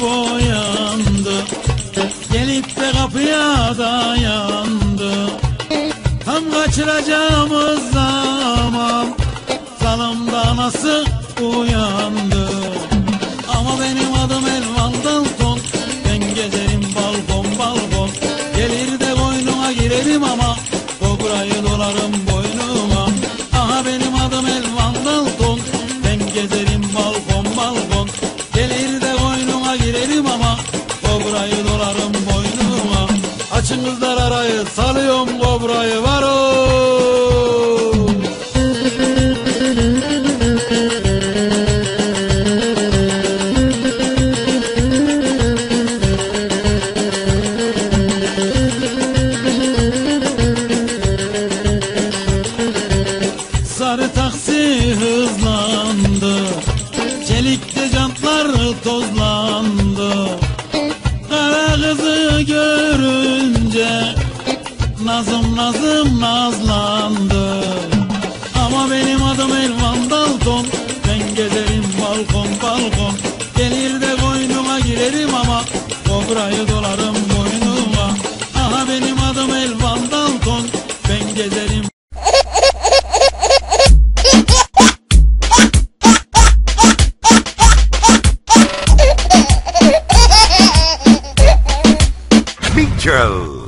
boyandı Gelip de kapıya dayandı. Tam kaçıracağımız Kobrayı dolarım boynuma. Aha benim adım Elvan Dalton. Ben gezerim balkon balkon. Gelir de koynuma girerim ama Kobrayı dolarım boynuma. Açın kızlar arayı salıyorum kobrayı var o. Sarı taksi hızlandı. Çelikte jantlar tozlandı. Kara kızı görünce Nazım nazım nazlandı. Ama benim adım Elvan Dalton. Ben gezerim balkon balkon. Gelir de koynuma girerim ama Kobrayı dolarım boynuma. Aha benim adım Elvan Central.